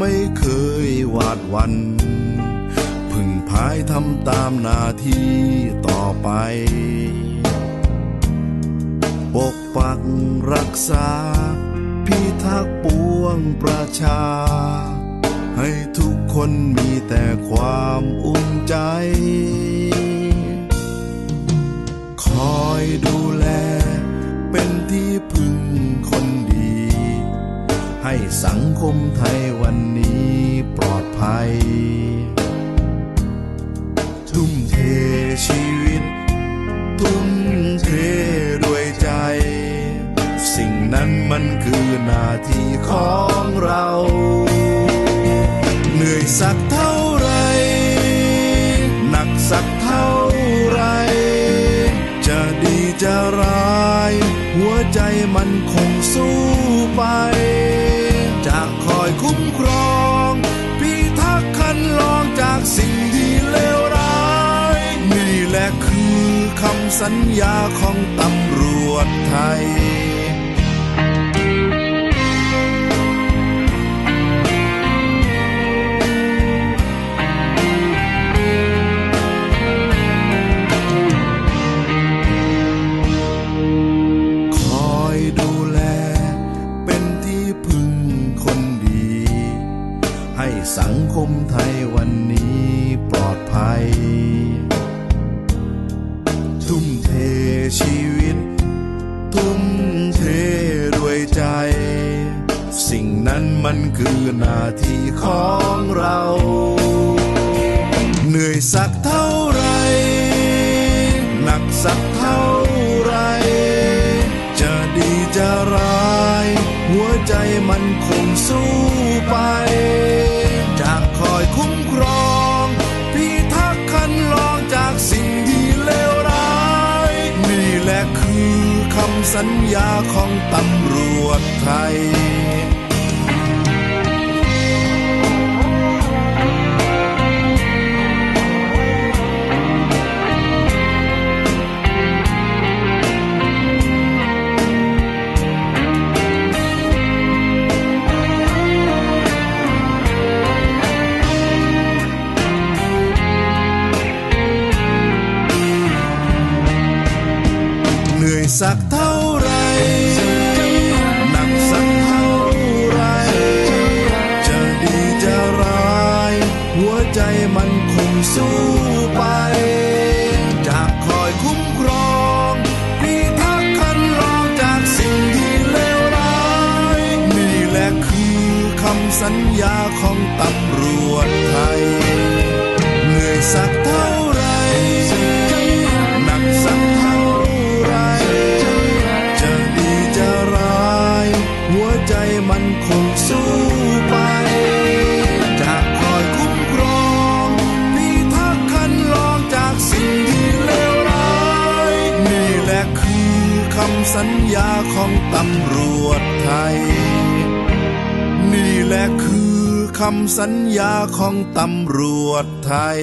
ไม่เคยหวาดวันพึ่งพายทำตามหน้าที่ต่อไป ปกปักรักษา พิทักษ์ปวงประชา ให้ทุกคนมีแต่ความอุ่นใจ ให้สังคมไทยวันนี้ปลอดภัย ทุ่มเทชีวิต ทุ่มเทด้วยใจ สิ่งนั้นมันคือหน้าที่ของเรา เหนื่อยสักเท่าไร หนักสักเท่าไร จะดีจะร้าย หัวใจมันคง สัญญาของตำรวจไทย คอยดูแล เป็นที่พึ่งคนดี ให้สังคมไทยวันนี้ปลอดภัย ทุ่มเทชีวิต ทุ่มเทด้วยใจ สิ่งนั้นมันคือหน้าที่ของเรา เหนื่อยสักเท่าไร หนักสัก สัญญาของตำรวจไทย เหนื่อยสักเท่า สู้ไปจะคอยคุ้มครองพิทักษ์คันลองจากสิ่งที่เลวร้ายนี่แหละคือคำสัญญาของตำรวจไทย เหนื่อยสักเท่า สัญญาของตำรวจไทย นี่แหละคือคำสัญญาของตำรวจไทย